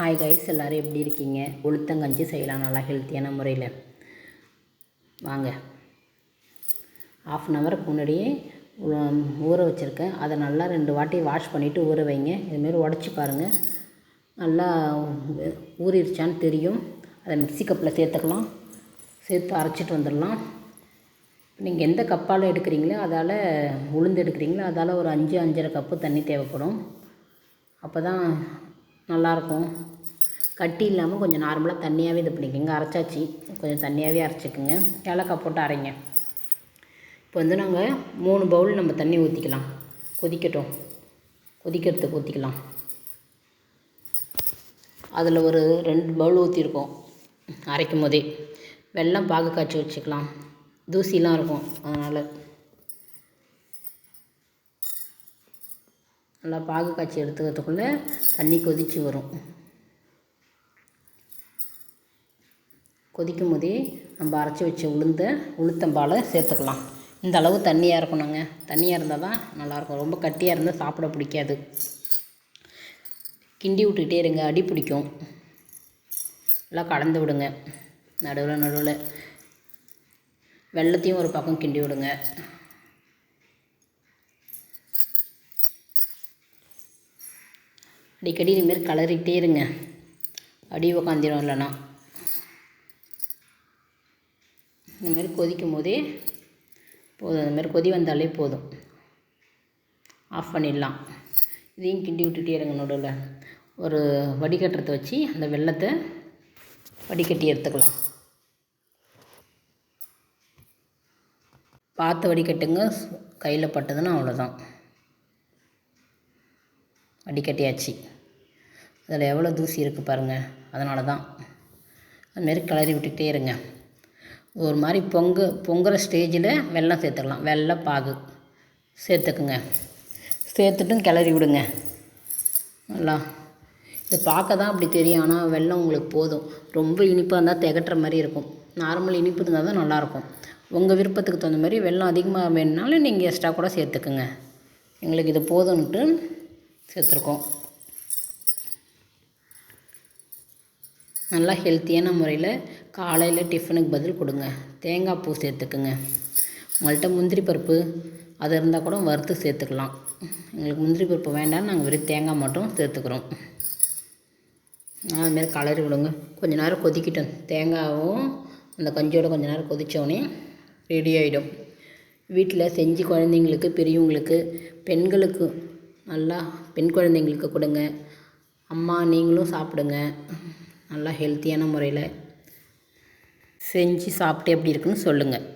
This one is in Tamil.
ஹாய் கைஸ் எல்லோரும் எப்படி இருக்கீங்க? உளுத்தங்கஞ்சி செய்யலாம் நல்லா ஹெல்த்தியான முறையில். வாங்க. ஆஃப் அன் ஹவருக்கு முன்னாடியே ஊற வச்சுருக்கேன். அதை நல்லா ரெண்டு வாட்டி வாஷ் பண்ணிவிட்டு ஊற வைங்க. இதுமாரி உடச்சி பாருங்கள் நல்லா ஊறிடுச்சான்னு தெரியும். அதை மிக்ஸி கப்பில் சேர்த்துக்கலாம். சேர்த்து அரைச்சிட்டு வந்துடலாம். நீங்கள் எந்த கப்பால் எடுக்கிறீங்களோ அதால் உளுந்து எடுக்கிறீங்களோ அதால் ஒரு அஞ்சு அஞ்சரை கப்பு தண்ணி தேவைப்படும். அப்போ தான் நல்லாயிருக்கும். கட்டி இல்லாமல் கொஞ்சம் நார்மலாக தண்ணியாகவே இது பண்ணிக்கோங்க. அரைச்சாச்சு. கொஞ்சம் தண்ணியாகவே அரைச்சிக்கோங்க. ஏலக்காய் போட்டு அரைங்க. இப்போ வந்து நாங்கள் மூணு பவுல் நம்ம தண்ணி ஊற்றிக்கலாம் கொதிக்கட்டும். கொதிக்கிறதுக்கு ஊற்றிக்கலாம் அதில் ஒரு ரெண்டு பவுல் ஊற்றிருக்கோம் அரைக்கும் போதே வெள்ளம் பாகு காய்ச்சி வச்சுக்கலாம். தூசிலாம் இருக்கும். அதனால் நல்லா பாகு காய்ச்சி எடுத்துக்கிறதுக்குள்ளே தண்ணி கொதித்து வரும். கொதிக்கும் போதே நம்ம அரைச்சி வச்ச உளுந்த உளுத்தம்பாலை சேர்த்துக்கலாம். இந்த அளவு தண்ணியாக இருக்கணுங்க. தண்ணியாக இருந்தால் தான் நல்லாயிருக்கும். ரொம்ப கட்டியாக இருந்தால் சாப்பிட பிடிக்காது. கிண்டி விட்டுக்கிட்டே இருங்க. அடி பிடிக்கும். எல்லாம் கலந்து விடுங்க. நடுவில் நடுவில். வெள்ளத்தையும் ஒரு பக்கம் கிண்டி விடுங்க. அடிக்கடி இதுமாரி கலரிக்கிட்டே இருங்க. அடி உக்காந்திரும் இல்லைன்னா. இந்தமாரி கொதிக்கும் போதே போதும். இந்தமாரி கொதி வந்தாலே போதும். ஆஃப் பண்ணிடலாம். இதையும் கிண்டி விட்டுட்டே இருங்க நடுவில். ஒரு வடிகட்டுறதை வச்சு அந்த வெள்ளத்தை வடிகட்டி எடுத்துக்கலாம். பார்த்து வடிகட்டுங்க. கையில் பட்டதுன்னா அவ்வளோதான் வடிகட்டியாச்சு அதில் எவ்வளோ தூசி இருக்குது பாருங்கள் அதனால தான். அதுமாரி கிளறி விட்டுக்கிட்டே இருங்க. ஒரு மாதிரி பொங்க பொங்குற ஸ்டேஜில் வெள்ளம் சேர்த்துக்கலாம் வெள்ளை பாகு. சேர்த்துக்குங்க. சேர்த்துட்டும் கிளறி விடுங்க. நல்லா. இது பார்க்க தான் அப்படி தெரியும். ஆனால் வெள்ளம் உங்களுக்கு போதும். ரொம்ப இனிப்பாக இருந்தால் திகட்டுற மாதிரி இருக்கும். நார்மல் இனிப்பு இருந்தால் தான் நல்லாயிருக்கும். உங்கள் விருப்பத்துக்கு தகுந்த மாதிரி வெள்ளம் அதிகமாக வேணுனாலும் நீங்கள் எக்ஸ்ட்ரா கூட சேர்த்துக்குங்க. எங்களுக்கு இது போதும்ன்ட்டு சேர்த்துருக்கோம். நல்லா ஹெல்த்தியான முறையில் காலையில் டிஃபனுக்கு பதில் கொடுங்க. தேங்காய் பூ சேர்த்துக்குங்க. உங்கள்கிட்ட முந்திரி பருப்பு அது இருந்தால் கூட வறுத்து சேர்த்துக்கலாம். எங்களுக்கு முந்திரி பருப்பு வேண்டாம் நாங்கள் வெறும் தேங்காய் மட்டும் சேர்த்துக்கிறோம். அதுமாரி கலரி விடுங்க கொஞ்ச நேரம் கொதிக்கிட்டோம். தேங்காயும் அந்த கஞ்சியோட கொஞ்ச நேரம் கொதித்தோடனே ரெடி ஆகிடும் வீட்டில் செஞ்சு குழந்தைங்களுக்கு பெரியவங்களுக்கு பெண்களுக்கு நல்லா பெண் குழந்தைங்களுக்கு கொடுங்க. அம்மா நீங்களும் சாப்பிடுங்க. நல்லா ஹெல்த்தியான முறையில் செஞ்சு சாப்பிட்டு எப்படி இருக்குன்னு சொல்லுங்கள்